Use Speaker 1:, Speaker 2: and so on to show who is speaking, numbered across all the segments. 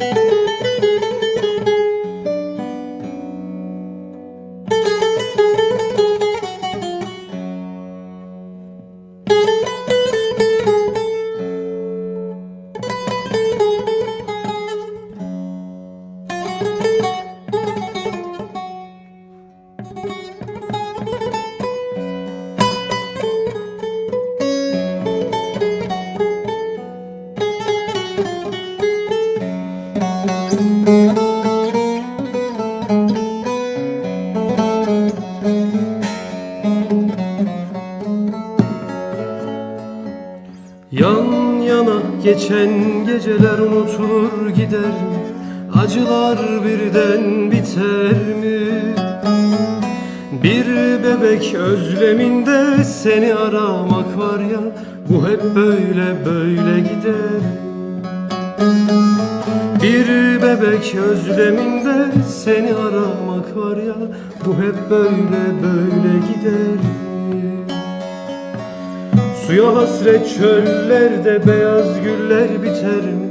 Speaker 1: Thank you. Yan yana geçen geceler unutulur gider? Acılar birden biter mi? Bir bebek özleminde seni aramak var ya Bu hep böyle böyle gider Bir bebek özleminde seni aramak var ya Bu hep böyle böyle gider Suya hasret çöllerde beyaz güller biter mi?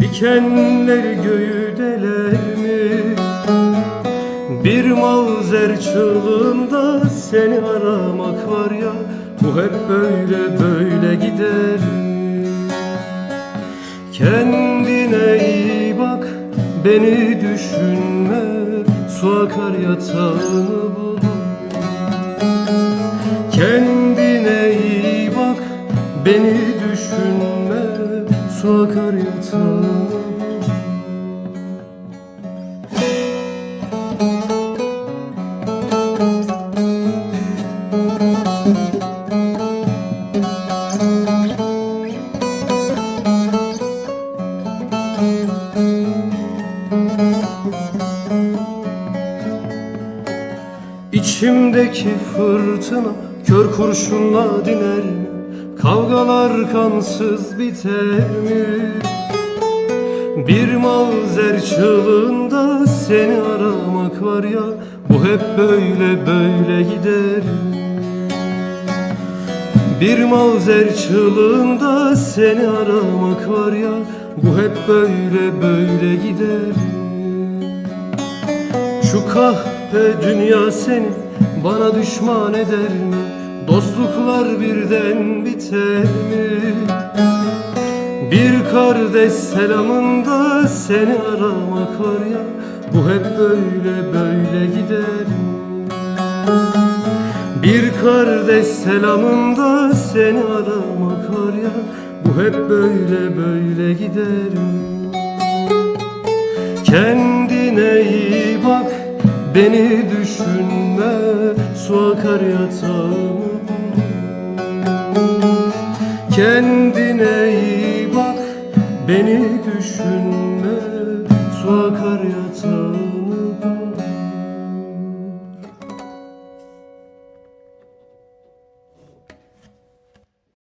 Speaker 1: Dikenler göğü deler mi? Bir mavzer çığlığında seni aramak var ya Bu hep böyle böyle gider Kendine iyi bak beni düşünme Su akar yatağını bulur Kendine beni düşünme Su akar bulur İçimdeki fırtına kör kurşunla diner mi? Kavgalar kansız biter mi? Bir mavzer çığlığında seni aramak var ya Bu hep böyle böyle gider Bir mavzer çığlığında seni aramak var ya Bu hep böyle böyle gider şu kahpe dünya seni bana düşman eder mi? Dostluklar birden biter mi? Bir kardeş selamında seni aramak var ya Bu hep böyle böyle gider Bir kardeş selamında seni aramak var ya Bu hep böyle böyle gider iyi bak Beni düşünme su akar yatağıma Kendine iyi bak beni düşünme su akar